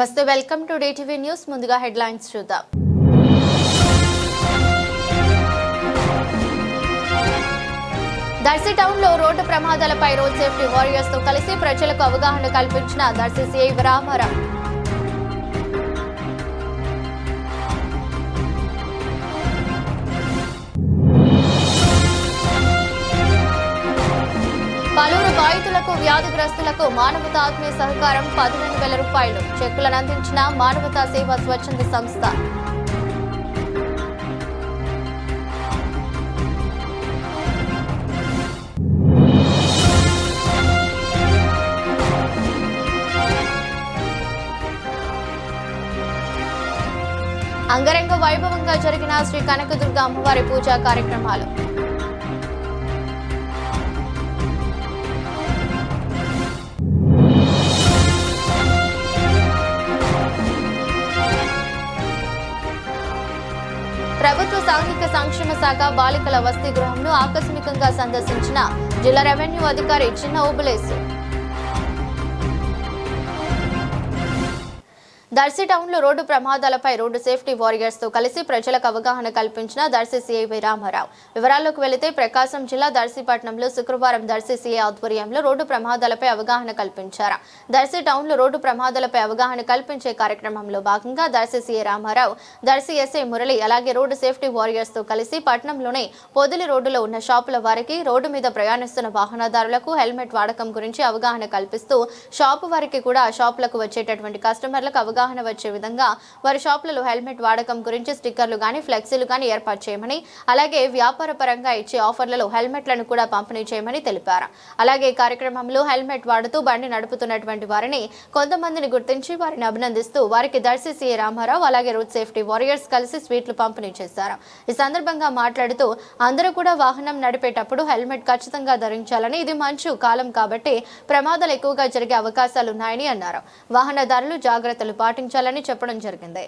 నమస్తే welcome to DTV news. ముందుగా headlines చూద్దాం. దర్శి టౌన్లో రోడ్డు ప్రమాదాలపై రోడ్ సేఫ్టీ వారియర్స్తో కలిసి ప్రజలకు అవగాహన కల్పించిన దర్శి సిఐ రామారావు పలువురు బాధితులకు వ్యాధిగ్రస్తులకు మానవతా ఆత్మీయ సహకారం పదిహేను వేల రూపాయలు. చెక్కులను అందించిన మానవతా సేవా స్వచ్ఛంద సంస్థ. అంగరంగ వైభవంగా జరిగిన శ్రీ కనకదుర్గ అమ్మవారి పూజా కార్యక్రమాలు. సాంఘిక సంక్షేమ శాఖ బాలికల వసతి గృహంను ఆకస్మికంగా సందర్శించిన జిల్లా రెవెన్యూ అధికారి చిన్న ఓబులేసు దర్శి టౌన్లో రోడ్డు ప్రమాదాలపై రోడ్డు సేఫ్టీ వారియర్స్తో కలిసి ప్రజలకు అవగాహన కల్పించిన దర్శి సీఐ వి రామారావు వివరాల్లోకి వెళితే ప్రకాశం జిల్లా దర్శిపట్నంలో శుక్రవారం దర్శి సిఐ ఆధ్వర్యంలో రోడ్డు ప్రమాదాలపై అవగాహన కల్పించారు. దర్శి టౌన్లో రోడ్డు ప్రమాదాలపై అవగాహన కల్పించే కార్యక్రమంలో భాగంగా దర్శి సిఐ రామారావు దర్శి ఎస్ఐ మురళి అలాగే రోడ్డు సేఫ్టీ వారియర్స్తో కలిసి పట్టణంలోని పొదిలి రోడ్డులో ఉన్న షాపుల వారికి రోడ్డు మీద ప్రయాణిస్తున్న వాహనదారులకు హెల్మెట్ వాడకం గురించి అవగాహన కల్పిస్తూ షాపు వారికి కూడా ఆ షాపులకు వచ్చేటటువంటి కస్టమర్లకు అవగాహన వచ్చే విధంగా వారి షాపులలో హెల్మెట్ వాడకం గురించి స్టిక్కర్లు కానీ ఫ్లెక్సీలు కానీ ఏర్పాటు చేయమని అలాగే వ్యాపార పరంగా ఇచ్చే ఆఫర్లలో హెల్మెట్లను కూడా పంపిణీ చేయమని తెలిపారు. అలాగే కార్యక్రమంలో హెల్మెట్ వాడుతూ బండి నడుపుతున్నటువంటి వారిని కొంతమందిని గుర్తించి వారిని అభినందిస్తూ వారికి దర్శి సిఏ రామారావు అలాగే రోడ్ సేఫ్టీ వారియర్స్ కలిసి స్వీట్లు పంపిణీ చేశారు. ఈ సందర్భంగా మాట్లాడుతూ అందరూ కూడా వాహనం నడిపేటప్పుడు హెల్మెట్ ఖచ్చితంగా ధరించాలని ఇది మంచు కాలం కాబట్టి ప్రమాదాలు ఎక్కువగా జరిగే అవకాశాలు ఉన్నాయని అన్నారు. వాహనదారులు జాగ్రత్తలు పాటించాలని చెప్పడం జరిగింది.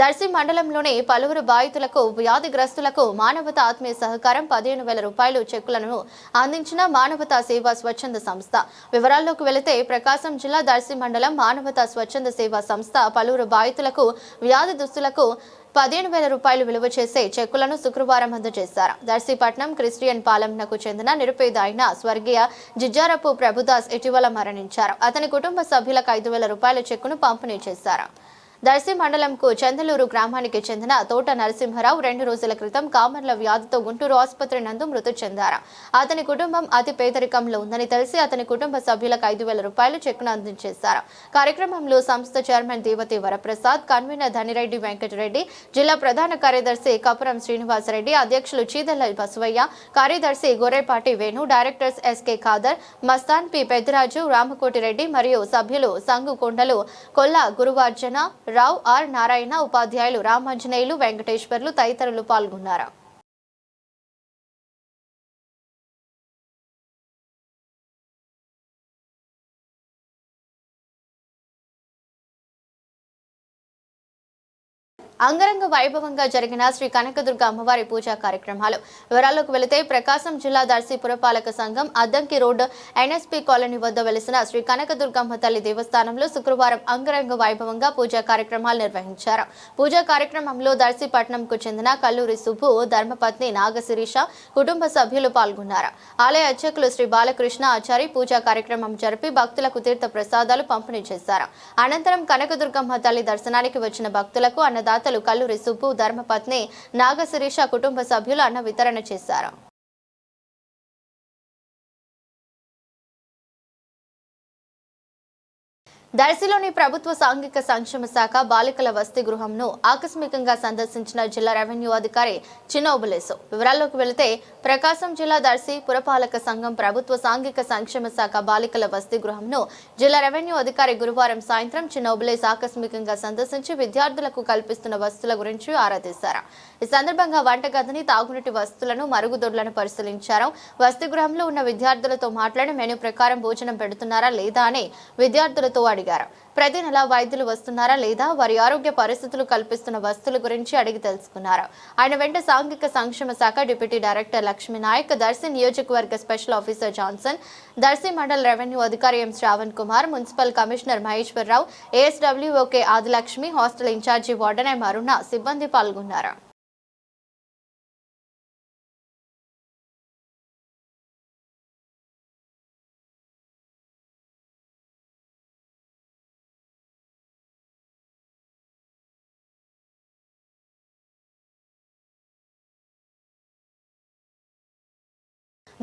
దర్శి మండలంలోని పలువురు బాధితులకు వ్యాధిగ్రస్తులకు మానవత ఆత్మీయ సహకారం పదిహేను వేల రూపాయలు చెక్కులను అందించిన మానవతా సేవా స్వచ్ఛంద సంస్థ. వివరాల్లోకి వెళితే ప్రకాశం జిల్లా దర్శి మండలం మానవతా స్వచ్ఛంద సేవా సంస్థ పలువురు బాధితులకు వ్యాధి దుస్తులకు పదిహేను వేల రూపాయలు విలువ చేసే చెక్కులను శుక్రవారం అందజేశారు. దర్శిపట్నం క్రిస్టియన్ పాలెంనకు చెందిన నిరుపేద అయిన స్వర్గీయ జిజ్జారపు ప్రభుదాస్ ఇటీవల మరణించారు. అతని కుటుంబ సభ్యులకు ఐదు వేల రూపాయల చెక్కును పంపిణీ చేశారు. దర్శి మండలంకు చందలూరు గ్రామానికి చెందిన తోట నరసింహరావు రెండు రోజుల క్రితం కామర్ల వ్యాధితో గుంటూరు ఆసుపత్రి నందు మృతి చెందారు. అతని కుటుంబం అతి పేదరికంలో ఉందని తెలిసి అతని కుటుంబ సభ్యులకు ఐదు వేల రూపాయలు చెక్కును అందించేశారు. కార్యక్రమంలో సంస్థ చైర్మన్ దేవతి వరప్రసాద్ కన్వీనర్ ధనిరెడ్డి వెంకటరెడ్డి జిల్లా ప్రధాన కార్యదర్శి కపురం శ్రీనివాసరెడ్డి అధ్యక్షులు చీదల్ల బసవయ్య కార్యదర్శి Gorrepati Venu directors SK Khader Mastan P Peddaraju Ramakotireddy మరియు సభ్యులు సంగు కొండలు కొల్ల గురువార్జన రావు ఆర్ నారాయణ ఉపాధ్యాయులు రామాంజనేయులు వెంకటేశ్వర్లు తదితరులు పాల్గొన్నారు. అంగరంగ వైభవంగా జరిగిన శ్రీ కనకదుర్గ అమ్మవారి పూజా కార్యక్రమాలు. వివరాల్లోకి వెళితే ప్రకాశం జిల్లా దర్శి పురపాలక సంఘం అద్దంకి రోడ్ ఎన్ఎస్పి కాలనీ వద్ద వెలిసిన శ్రీ కనకదుర్గమ్మ తల్లి దేవస్థానంలో శుక్రవారం అంగరంగ వైభవంగా పూజా కార్యక్రమాలు నిర్వహించారు. పూజా కార్యక్రమంలో దర్శిపట్నంకు చెందిన కల్లూరి సుబ్బు ధర్మపత్ని నాగశిరీష కుటుంబ సభ్యులు పాల్గొన్నారు. ఆలయ అర్చకులు శ్రీ బాలకృష్ణ ఆచారి పూజా కార్యక్రమం జరిపి భక్తులకు తీర్థ ప్రసాదాలు పంపిణీ చేశారు. అనంతరం కనకదుర్గమ్మ తల్లి దర్శనానికి వచ్చిన భక్తులకు అన్నదాతలు కల్లూరి సుబ్బు ధర్మపత్ని నాగశిరీష కుటుంబ సభ్యులు అన్న వితరణ చేశారు. దర్శిలోని ప్రభుత్వ సాంఘిక సంక్షేమ శాఖ బాలికల వసతి గృహంను ఆకస్మికంగా సందర్శించిన జిల్లా రెవెన్యూ అధికారి చిన్నోబులేసు వివరాల్లోకి వెళితే ప్రకాశం జిల్లా దర్శి పురపాలక సంఘం ప్రభుత్వ సాంఘిక సంక్షేమ శాఖ బాలికల వసతి గృహంను జిల్లా రెవెన్యూ అధికారి గురువారం సాయంత్రం చిన్నోబులేసు ఆకస్మికంగా సందర్శించి విద్యార్థులకు కల్పిస్తున్న వసతుల గురించి ఆరా తీశారు. ఈ సందర్భంగా వంటగదిని తాగునీటి వసతులను మరుగుదొడ్లను పరిశీలించారు. వసతి గృహంలో ఉన్న విద్యార్థులతో మాట్లాడి మెనూ ప్రకారం భోజనం పెడుతున్నారా లేదా అని విద్యార్థులతో అడిగారు. ప్రతి నెల వైద్యులు వస్తున్నారా లేదా? వారి ఆరోగ్య పరిస్థితులు కల్పిస్తున్న వస్తువుల గురించి అడిగి తెలుసుకున్నారు. ఆయన వెంట సాంఘిక సంక్షేమ శాఖ డిప్యూటీ డైరెక్టర్ లక్ష్మి నాయక్ దర్శి నియోజకవర్గ special officer Johnson Darsi mandal revenue అధికారి M Shravan Kumar municipal commissioner Maheswararao ASWO K Adilakshmi hostel incharge warden M Aruna సిబ్బంది పాల్గొన్నారు.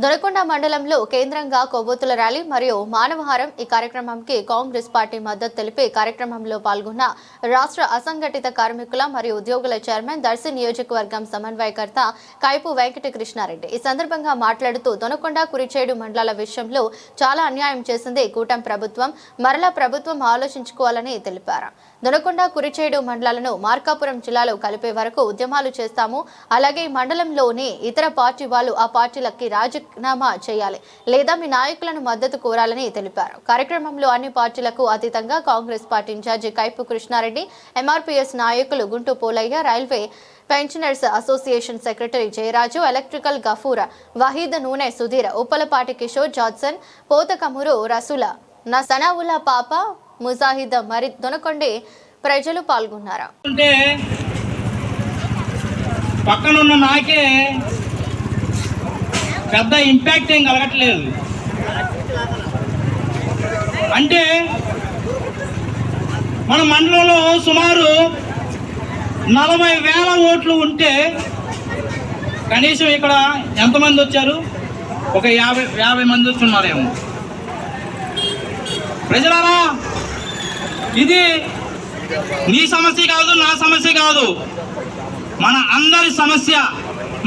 దొనకొండ మండలంలో కేంద్రంగా కొవ్వొత్తుల ర్యాలీ మరియు మానవహారం ఈ కార్యక్రమంకి కాంగ్రెస్ పార్టీ మద్దతు తెలిపి కార్యక్రమంలో పాల్గొన్న రాష్ట్ర అసంఘటిత కార్మికుల మరియు ఉద్యోగుల చైర్మన్ దర్శి నియోజకవర్గం సమన్వయకర్త కైపు వెంకట కృష్ణారెడ్డి ఈ సందర్భంగా మాట్లాడుతూ దొనకొండ కురిచేడు మండలాల విషయంలో చాలా అన్యాయం చేసింది కూటమి ప్రభుత్వం. మరలా ప్రభుత్వం ఆలోచించుకోవాలని తెలిపారు. దొనకొండ కురిచేడు మండలాలను మార్కాపురం జిల్లాలో కలిపే వరకు ఉద్యమాలు చేస్తాము. అలాగే ఈ మండలంలోని ఇతర పార్టీ వాళ్ళు ఆ పార్టీలకి రాజీనామా చేయాలి. లేదా మీ నాయకులను మద్దతు కోరాలని తెలిపారు. కార్యక్రమంలో అన్ని పార్టీలకు అతీతంగా Congress party incharge Kaipu Krishnareddy MRPS నాయకులు Guntu Polayya railway pensioners association secretary Jayaraju electrical Gafoor Waheed Nune Sudheer Uppalapati Kishore Johnson Pothakamuru Rasula నా సనావుల్లా పాప ముజాహిద్ మరి దొనకొండి ప్రజలు పాల్గొన్నారు? అంటే పక్కనున్న నాకే పెద్ద ఇంపాక్ట్ ఏం కలగట్లేదు. అంటే మన మండలంలో సుమారు నలభై వేల ఓట్లు ఉంటే కనీసం ఇక్కడ ఎంతమంది వచ్చారు? ఒక యాభై యాభై మంది వచ్చున్నారేమో ప్రజలారా ఇది నీ సమస్య కాదు నా సమస్య కాదు. మన అందరి సమస్య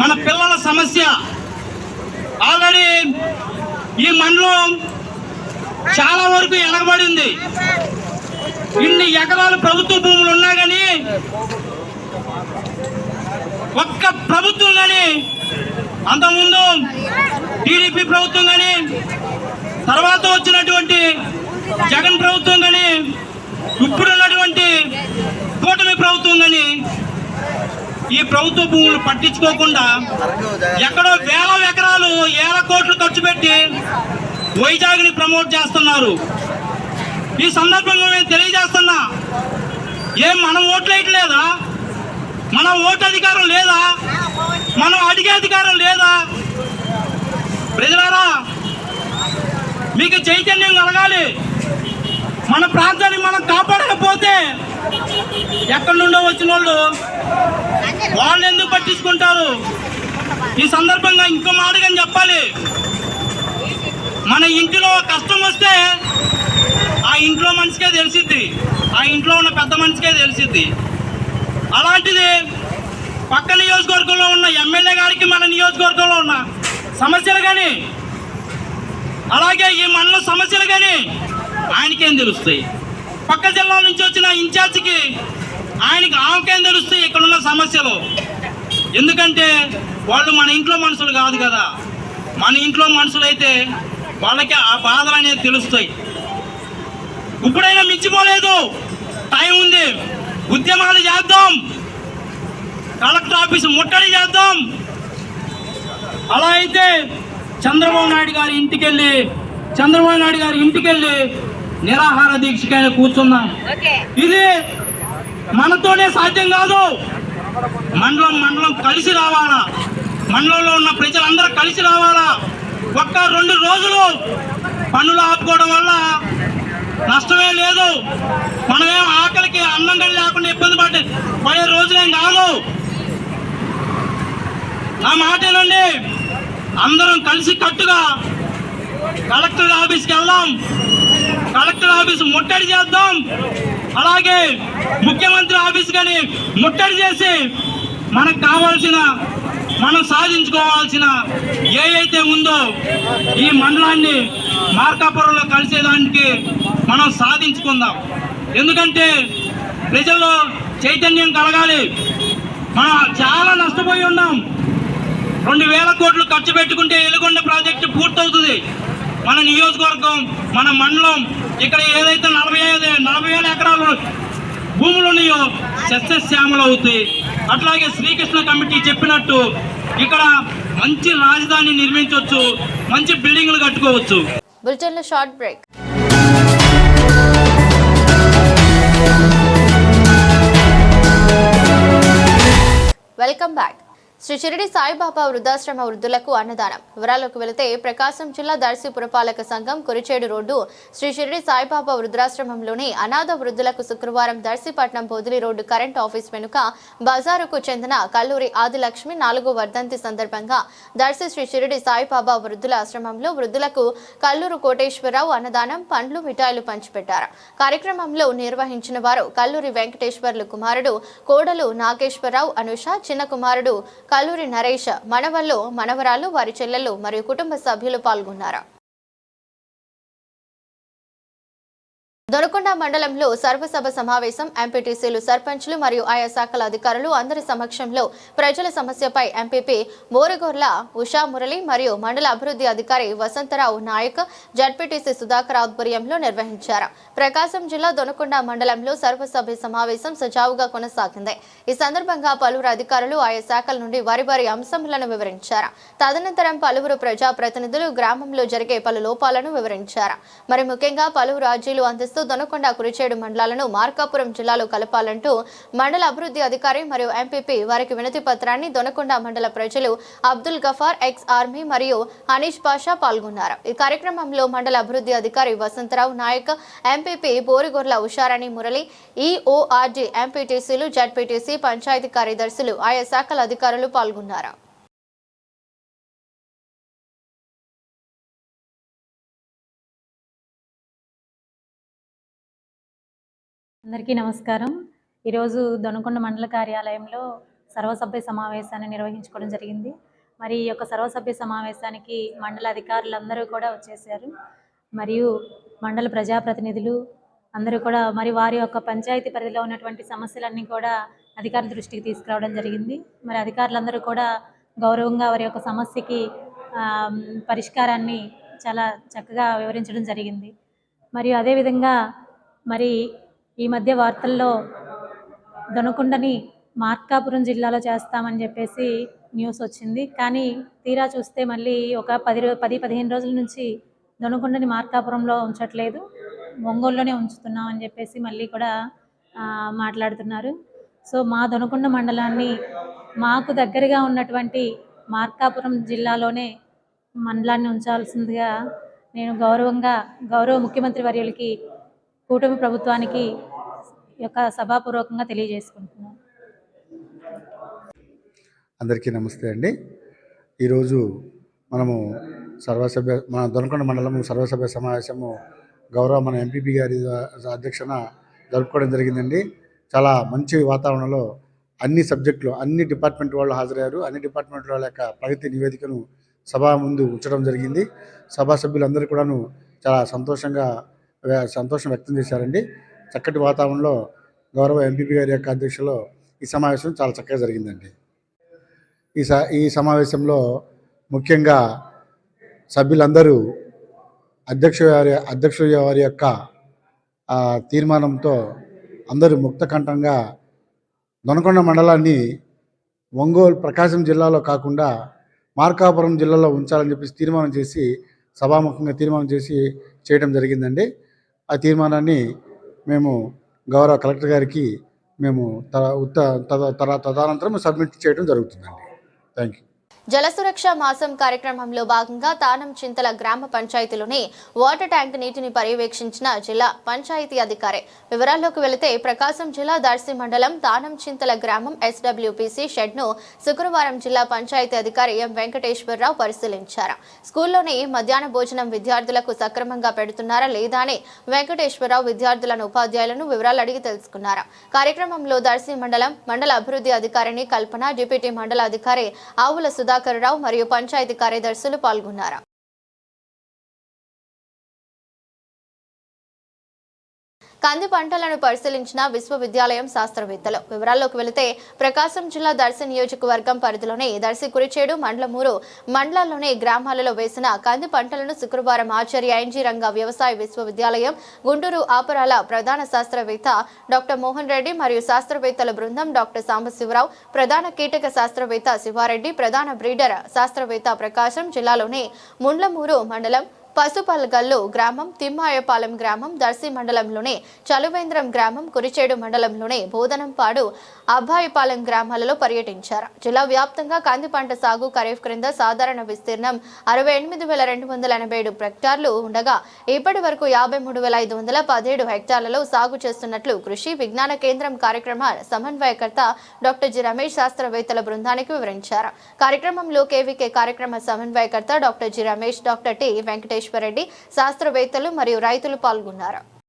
మన పిల్లల సమస్య. ఆల్రెడీ ఈ మండలం చాలా వరకు ఎనగబడింది ఇన్ని ఎకరాలు ప్రభుత్వ భూములు ఉన్నా కానీ ఒక్క ప్రభుత్వం కానీ అంతకుముందు టీడీపీ ప్రభుత్వం కానీ తర్వాత వచ్చినటువంటి జగన్ ప్రభుత్వం కానీ ఇప్పుడున్నటువంటి కూటమి ప్రభుత్వం కానీ ఈ ప్రభుత్వ భూములు పట్టించుకోకుండా ఎక్కడో వేల ఎకరాలు ఏల కోట్లు ఖర్చు పెట్టి వైజాగ్ని ప్రమోట్ చేస్తున్నారు. ఈ సందర్భంగా మేము తెలియజేస్తున్నా ఏం మనం ఓట్లు లేదా మన ఓటు అధికారం లేదా? మనం అడిగే అధికారం లేదా? ప్రజలారా మీకు చైతన్యం కలగాలి. మన ప్రాంతాన్ని మనం కాపాడకపోతే ఎక్కడి నుండో వచ్చిన వాళ్ళు వాళ్ళు ఎందుకు పట్టించుకుంటారు? ఈ సందర్భంగా ఇంకో మాటగా చెప్పాలి. మన ఇంటిలో కష్టం వస్తే ఆ ఇంట్లో మనిషికే తెలిసిద్ది. ఆ ఇంట్లో ఉన్న పెద్ద మనిషికే తెలిసిద్ది. అలాంటిది పక్క నియోజకవర్గంలో ఉన్న ఎమ్మెల్యే గారికి మన నియోజకవర్గంలో ఉన్న సమస్యలు కానీ అలాగే ఈ మండల సమస్యలు కానీ ఆయనకేం తెలుస్తాయి? పక్క జిల్లా నుంచి వచ్చిన ఇన్ఛార్జికి ఆయనకి ఆమెకేం తెలుస్తాయి ఇక్కడ ఉన్న సమస్యలు? ఎందుకంటే వాళ్ళు మన ఇంట్లో మనుషులు కాదు కదా. మన ఇంట్లో మనుషులైతే వాళ్ళకి ఆ బాధలు అనేది తెలుస్తాయి. ఇప్పుడైనా మించిపోలేదు. టైం ఉంది. ఉద్యమాలు చేద్దాం. కలెక్టర్ ఆఫీస్ ముట్టడి చేద్దాం. అలా అయితే చంద్రబాబు నాయుడు గారి ఇంటికి వెళ్ళి చంద్రబాబు నాయుడు గారి ఇంటికి వెళ్ళి నిరాహార దీక్షకైనా కూర్చుందాం ఇది మనతోనే సాధ్యం కాదు. మండలం మండలం కలిసి రావాలా? మండలంలో ఉన్న ప్రజలందరూ కలిసి రావాలా? ఒక్క రెండు రోజులు పనులు ఆపుకోవడం వల్ల నష్టమే లేదు. మనమేం ఆకలికి అన్నం లేకుండా ఇబ్బంది పడే పడే రోజులేం కాదు. నా మాటేనండి అందరం కలిసి కట్టుగా కలెక్టర్ ఆఫీస్కి వెళ్దాం. కలెక్టర్ ఆఫీస్ ముట్టడి చేద్దాం. అలాగే ముఖ్యమంత్రి ఆఫీస్ కానీ ముట్టడి చేసి మనకు కావాల్సిన మనం సాధించుకోవాల్సిన ఏదైతే ఉందో ఈ మండలాన్ని మార్కాపురంలో కలిసేదానికి మనం సాధించుకుందాం. ఎందుకంటే ప్రజల్లో చైతన్యం కలగాలి. మనం చాలా నష్టపోయి ఉన్నాం. రెండు వేల కోట్లు ఖర్చు పెట్టుకుంటే ఎలుగొండ ప్రాజెక్టు పూర్తవుతుంది. మన నియోజకవర్గం మన మండలం ఇక్కడ ఏదైతే నలభై ఐదు నలభై వేల ఎకరాలు భూములు ఉన్నాయో సస్యశ్యామలు అవుతాయి. అట్లాగే శ్రీకృష్ణ కమిటీ చెప్పినట్టు ఇక్కడ మంచి రాజధాని నిర్మించవచ్చు మంచి బిల్డింగ్లు కట్టుకోవచ్చు. బులెటిన్లో short break. Welcome back. Shri Shirdi Saibaba వృద్ధాశ్రమ వృద్ధులకు అన్నదానం. వివరాలకు వెళితే ప్రకాశం జిల్లా దర్శి పురపాలక సంఘం కురిచేడు రోడ్డు శ్రీ షిరిడి సాయిబాబా వృద్ధాశ్రమంలోని అనాథ వృద్ధులకు శుక్రవారం దర్శిపట్నం బోధిలి రోడ్డు కరెంట్ ఆఫీస్ వెనుక బజారుకు చెందిన కల్లూరి ఆదిలక్ష్మి నాలుగో వర్ధంతి సందర్భంగా దర్శి శ్రీ షిరిడి సాయిబాబా వృద్ధుల ఆశ్రమంలో వృద్ధులకు కల్లూరు కోటేశ్వరరావు అన్నదానం పండ్లు మిఠాయిలు పంచిపెట్టారు. కార్యక్రమంలో నిర్వహించిన వారు కల్లూరి వెంకటేశ్వర్లు కుమారుడు కోడలు నాగేశ్వరరావు అనుష చిన్న కుమారుడు కల్లూరి నరేష్ మనవళ్ళు మనవరాలు వారి చెల్లెలు మరియు కుటుంబ సభ్యులు పాల్గొన్నారు? దొనకొండ మండలంలో సర్వసభ సమావేశం ఎంపీటీసీలు సర్పంచ్లు మరియు ఆయా శాఖల అధికారులు అందరి సమక్షంలో ప్రజల సమస్యపై ఎంపీపీ బోరగొర్ల ఉషా మురళి మరియు మండల అభివృద్ధి అధికారి వసంతరావు నాయక్ జడ్పీటీసీ సుధాకర్ ఆధ్వర్యంలో నిర్వహించారు. ప్రకాశం జిల్లా దొనకొండ మండలంలో సర్వసభ్య సమావేశం సజావుగా కొనసాగింది. ఈ సందర్భంగా పలువురు అధికారులు ఆయా శాఖల నుండి వారి వారి అంశములను వివరించారు. తదనంతరం పలువురు ప్రజాప్రతినిధులు గ్రామంలో జరిగే పలు లోపాలను వివరించారు. మరి ముఖ్యంగా పలువురు రాజ్యాలు అందిస్తూ దొనకొండ కురిచేడు మండలాలను మార్కాపురం జిల్లాలో కలపాలంటూ మండల అభివృద్ధి అధికారి మరియు ఎంపీపీ వారికి వినతి పత్రాన్ని దొనకొండ మండల ప్రజలు అబ్దుల్ గఫార్ ఎక్స్ ఆర్మీ మరియు హనీష్ పాషా పాల్గొన్నారు. ఈ కార్యక్రమంలో మండల అభివృద్ధి అధికారి వసంతరావు నాయక్ ఎంపీపీ బోరిగొర్ల ఉషారాణి మురళి ఈఓఆర్డీ ఎంపీటీసీలు జడ్పీటీసీ పంచాయతీ కార్యదర్శులు ఆయా శాఖల అధికారులు పాల్గొన్నారు. అందరికీ నమస్కారం. ఈరోజు దొనకొండ మండల కార్యాలయంలో సర్వసభ్య సమావేశాన్ని నిర్వహించుకోవడం జరిగింది. మరి ఈ యొక్క సర్వసభ్య సమావేశానికి మండల అధికారులందరూ కూడా వచ్చేసారు. మరియు మండల ప్రజాప్రతినిధులు అందరూ కూడా మరి వారి యొక్క పంచాయతీ పరిధిలో ఉన్నటువంటి సమస్యలన్నీ కూడా అధికారుల దృష్టికి తీసుకురావడం జరిగింది. మరి అధికారులందరూ కూడా గౌరవంగా వారి యొక్క సమస్యకి పరిష్కారాన్ని చాలా చక్కగా వివరించడం జరిగింది. మరియు అదేవిధంగా మరి ఈ మధ్య వార్తల్లో దొనకొండని మార్కాపురం జిల్లాలో చేస్తామని చెప్పేసి న్యూస్ వచ్చింది. కానీ తీరా చూస్తే మళ్ళీ ఒక పది రో పది పదిహేను రోజుల నుంచి దొనకొండని మార్కాపురంలో ఉంచట్లేదు. ఒంగోలులోనే ఉంచుతున్నాం అని చెప్పేసి మళ్ళీ కూడా మాట్లాడుతున్నారు. సో మా దొనకొండ మండలాన్ని మాకు దగ్గరగా ఉన్నటువంటి మార్కాపురం జిల్లాలోనే మండలాన్ని ఉంచాల్సిందిగా నేను గౌరవంగా గౌరవ ముఖ్యమంత్రి వర్యులకి కూటమి ప్రభుత్వానికి ఈ యొక్క సభాపూర్వకంగా తెలియజేసుకుంటున్నాను అందరికీ నమస్తే అండి. ఈరోజు మనము సర్వసభ్య మన దొనకొండ మండలం సర్వసభ్య సమావేశము గౌరవ మన ఎంపీపీ గారి అధ్యక్షన జరుపుకోవడం జరిగిందండి. చాలా మంచి వాతావరణంలో అన్ని సబ్జెక్టులు అన్ని డిపార్ట్మెంట్ వాళ్ళు హాజరయ్యారు. అన్ని డిపార్ట్మెంట్ వాళ్ళ యొక్క ప్రగతి నివేదికను సభ ముందు ఉంచడం జరిగింది. సభా సభ్యులందరూ కూడాను చాలా సంతోషంగా సంతోషం వ్యక్తం చేశారండి. చక్కటి వాతావరణంలో గౌరవ ఎంపీపీ గారి యొక్క అధ్యక్షలో ఈ సమావేశం చాలా చక్కగా జరిగిందండి. ఈ స ఈ సమావేశంలో ముఖ్యంగా సభ్యులందరూ అధ్యక్ష వారి అధ్యక్షుల వారి యొక్క తీర్మానంతో అందరూ ముక్తకంఠంగా దొనకొండ మండలాన్ని ఒంగోలు ప్రకాశం జిల్లాలో కాకుండా మార్కాపురం జిల్లాలో ఉంచాలని చెప్పేసి తీర్మానం చేసి సభాముఖంగా తీర్మానం చేసి చేయడం జరిగిందండి. ఆ తీర్మానాన్ని మేము గౌరవ కలెక్టర్ గారికి మేము త ఉత్త తద తర తదనంతరం సబ్మిట్ చేయడం జరుగుతుందండి. థ్యాంక్ యూ జల సురక్ష మాసం కార్యక్రమంలో భాగంగా తానం చింతల గ్రామ పంచాయతీలోని వాటర్ ట్యాంక్ నీటిని పర్యవేక్షించిన జిల్లా పంచాయతీ అధికారి. వివరాల్లోకి వెళితే ప్రకాశం జిల్లా దర్శి మండలం తానం చింతల గ్రామం ఎస్డబ్ల్యూపీసీ షెడ్ను శుక్రవారం జిల్లా పంచాయతీ అధికారి ఎం వెంకటేశ్వరరావు పరిశీలించారు. స్కూల్లోని మధ్యాహ్న భోజనం విద్యార్థులకు సక్రమంగా పెడుతున్నారా లేదా అని వెంకటేశ్వరరావు విద్యార్థులను ఉపాధ్యాయులను వివరాలు అడిగి తెలుసుకున్నారు. కార్యక్రమంలో దర్శి మండలం మండల అభివృద్ధి అధికారిని కల్పన డిప్యూటీ మండల అధికారి ఆవుల సుధాకర్ రావు మరియు పంచాయతీ కార్యదర్శులు పాల్గొన్నారు? కంది పంటలను పరిశీలించిన విశ్వవిద్యాలయం శాస్త్రవేత్తలు. వివరాల్లోకి వెళితే ప్రకాశం జిల్లా దర్శి నియోజకవర్గం పరిధిలోని దర్శి కురిచేడు మండలమూరు మండలాల్లోని గ్రామాలలో వేసిన కంది పంటలను శుక్రవారం ఆచార్య ఎన్జీ రంగ వ్యవసాయ విశ్వవిద్యాలయం గుంటూరు ఆపరాల ప్రధాన శాస్త్రవేత్త డాక్టర్ మోహన్ రెడ్డి మరియు శాస్త్రవేత్తల బృందం డాక్టర్ సాంబశివరావు ప్రధాన కీటక శాస్త్రవేత్త శివారెడ్డి ప్రధాన బ్రీడర్ శాస్త్రవేత్త ప్రకాశం జిల్లాలోని ముండ్లమూరు మండలం పసుపల్గల్లు గ్రామం తిమ్మాయపాలెం గ్రామం దర్శి మండలంలోని చలువేంద్రం గ్రామం కురిచేడు మండలంలోని బోధనంపాడు అబ్బాయిపాలెం గ్రామాలలో పర్యటించారు. జిల్లా వ్యాప్తంగా కంది పంట సాగు ఖరీఫ్ క్రింద సాధారణ విస్తీర్ణం అరవై ఎనిమిది వేల రెండు వందల ఎనభై ఏడు హెక్టార్లు ఉండగా ఇప్పటి వరకు యాభై మూడు వేల ఐదు వందల పదిహేడు హెక్టార్లలో సాగు చేస్తున్నట్లు కృషి విజ్ఞాన కేంద్రం కార్యక్రమ సమన్వయకర్త డాక్టర్ జి రమేష్ శాస్త్రవేత్తల బృందానికి వివరించారు. కార్యక్రమంలో కేవీకే కార్యక్రమ సమన్వయకర్త doctor G Ramesh doctor T Venkatesh Reddy శాస్త్రవేత్తలు మరియు రైతులు పాల్గొన్నారు.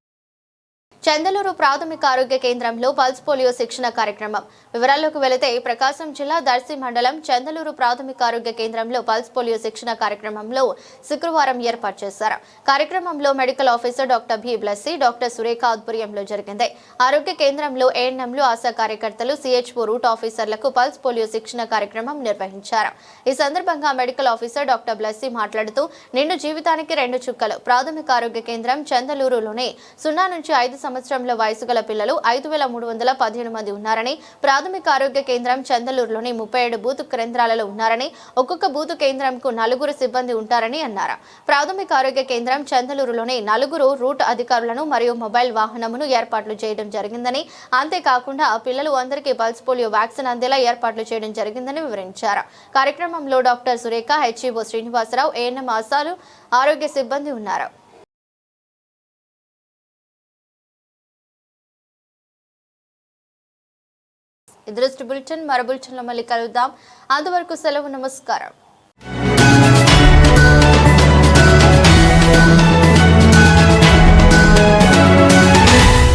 చందలూరు ప్రాథమిక ఆరోగ్య కేంద్రంలో పల్స్ పోలియో శిక్షణ కార్యక్రమం. వివరాల్లోకి వెళితే ప్రకాశం జిల్లా దర్శి మండలం చందలూరు ప్రాథమిక ఆరోగ్య కేంద్రంలో పల్స్ పోలియో శిక్షణ కార్యక్రమంలో శుక్రవారం ఏర్పాటు చేశారు. కార్యక్రమంలో medical officer doctor B Blessy doctor Surekha ఆధ్వర్యంలో జరిగింది. ఆరోగ్య కేంద్రంలో ఏఎన్ఎంలు ఆశా కార్యకర్తలు సిహెచ్ఓ రూట్ ఆఫీసర్లకు పల్స్ పోలియో శిక్షణ కార్యక్రమం నిర్వహించారు. ఈ సందర్భంగా మెడికల్ ఆఫీసర్ డాక్టర్ బ్లస్సి మాట్లాడుతూ నిండు జీవితానికి రెండు చుక్కలు. ప్రాథమిక ఆరోగ్య కేంద్రం చందలూరులోనే సున్నా నుంచి ఐదు సంవత్సరంల వయసు గల పిల్లలు ఐదు వేల మూడు వందల పదిహేను మంది ఉన్నారని ప్రాథమిక ఆరోగ్య కేంద్రం చందలూరులోని ముప్పై ఏడు బూత్ కేంద్రాలలో ఉన్నారని ఒక్కొక్క బూత్ కేంద్రంకు నలుగురు సిబ్బంది ఉంటారని అన్నారు. ప్రాథమిక ఆరోగ్య కేంద్రం చందలూరులోని నలుగురు రూట్ అధికారులను మరియు మొబైల్ వాహనమును ఏర్పాట్లు చేయడం జరిగిందని అంతేకాకుండా పిల్లలు అందరికీ పల్స్ పోలియో వ్యాక్సిన్ అందేలా ఏర్పాట్లు చేయడం జరిగిందని వివరించారు. కార్యక్రమంలో doctor Surekha HEO Srinivasarao ANM ఆశాలు ఆరోగ్య సిబ్బంది ఉన్నారు. ఈ దృష్టి బులెటిన్ మరో బులెటిన్లో మళ్ళీ కలుద్దాం. అంతవరకు సెలవు నమస్కారం.